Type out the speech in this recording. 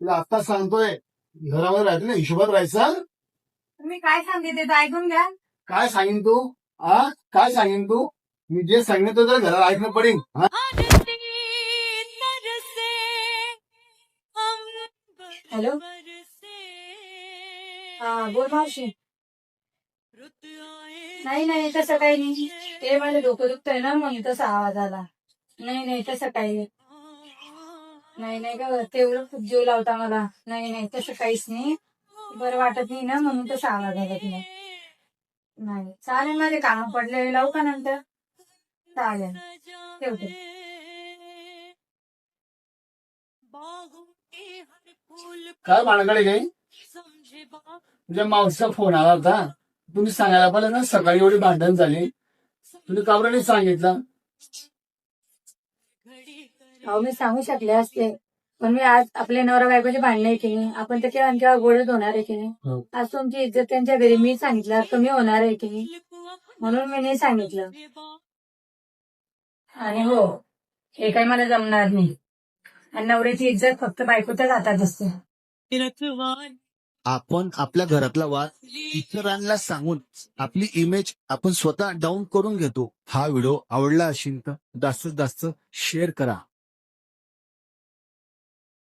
तुला आता सांगतोय घरामध्ये राहते ना हिशोबात राहायचं तुम्ही काय सांगितले ते ऐकून घ्या. काय सांगेन तू? आ? काय सांगेन तू? मी जे सांगितलं तर घरात ऐकणं पडेल हा? हॅलो? हा बोल मावशी. नाही नाही तसं काही नाही. ते माझं डोकं दुखतंय ना म्हणून तसा आवाज आला. नाही नाही तसं काही नाही. नाही नाही का तेवढं खूप जीव लावता मला. नाही नाही तसं काहीच नाही. बरं वाटत नाही ना म्हणून तसं आवाज आला तिने नाही चालेल माझे काम पडले लावू का नंतर? चालेल. ठेवते. काय भानकडे काही तुझ्या मावशीचा फोन आला होता. तुम्ही सांगायला पाहिलं ना सकाळी एवढी भांडण झाली. तुम्ही काबर नाही सांगितलं? अहो मी सांगू शकले असते. पण मी आज आपल्या नवरा बायकोची भांडणं आहे की नाही आपण तर केव्हा गोडच होणार आहे की हो. नाही आज तुमची इज्जत त्यांच्या घरी मी सांगितलं कमी होणार आहे की नाही. म्हणून मी नाही सांगितलं. आणि हो हे काही मला जमणार नाही. आणि नवऱ्याची इज्जत फक्त बायकोच्याच हातात असते. आपण आपल्या घरातला वाद इतरांना सांगून आपली इमेज आपण स्वतः डाऊन करून घेतो. हा व्हिडिओ आवडला असेल तर जास्तीत जास्त शेअर करा.